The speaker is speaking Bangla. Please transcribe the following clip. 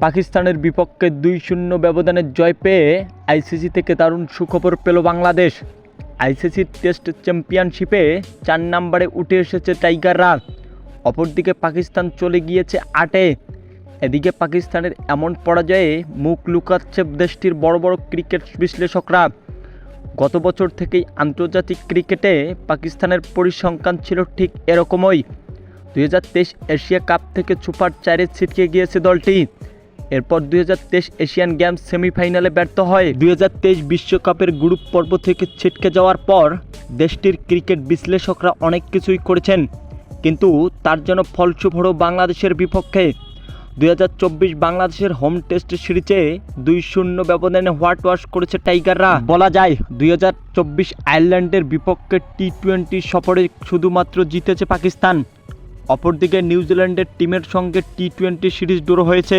পাকিস্তানের বিপক্ষে দুই শূন্য ব্যবধানের জয় পেয়ে আইসিসি থেকে দারুণ সুখবর পেল বাংলাদেশ। আইসিসি টেস্ট চ্যাম্পিয়নশিপে চার নম্বরে উঠে এসেছে টাইগাররা অপরদিকে পাকিস্তান চলে গিয়েছে আটে এদিকে পাকিস্তানের এমন পরাজয়ে মুখ লুকাচ্ছে দেশটির বড় বড় ক্রিকেট বিশ্লেষকরা। গত বছর থেকেই আন্তর্জাতিক ক্রিকেটে পাকিস্তানের পরিসংখ্যান ছিল ঠিক এরকমই। দু হাজার তেইশ এশিয়া কাপ থেকে সুপার চারে ছিটকে গিয়েছে দলটি। এরপর দুই হাজার তেইশ এশিয়ান গেমস সেমিফাইনালে ব্যর্থ হয়। দুই বিশ্বকাপের গ্রুপ পর্ব থেকে ছিটকে যাওয়ার পর দেশটির ক্রিকেট বিশ্লেষকরা অনেক কিছুই করেছেন, কিন্তু তার জন্য ফলস্বরূপ হলো বাংলাদেশের বিপক্ষে। দুই হাজার চব্বিশ বাংলাদেশের হোম টেস্ট সিরিজে দুই শূন্য ব্যবধানে হোয়াট ওয়াশ করেছে টাইগাররা। বলা যায়, দুই হাজার চব্বিশ আয়ারল্যান্ডের বিপক্ষে টি টোয়েন্টি সফরে শুধুমাত্র জিতেছে পাকিস্তান। অপরদিকে নিউজিল্যান্ডের টিমের সঙ্গে টি টোয়েন্টি সিরিজ ড্র হয়েছে।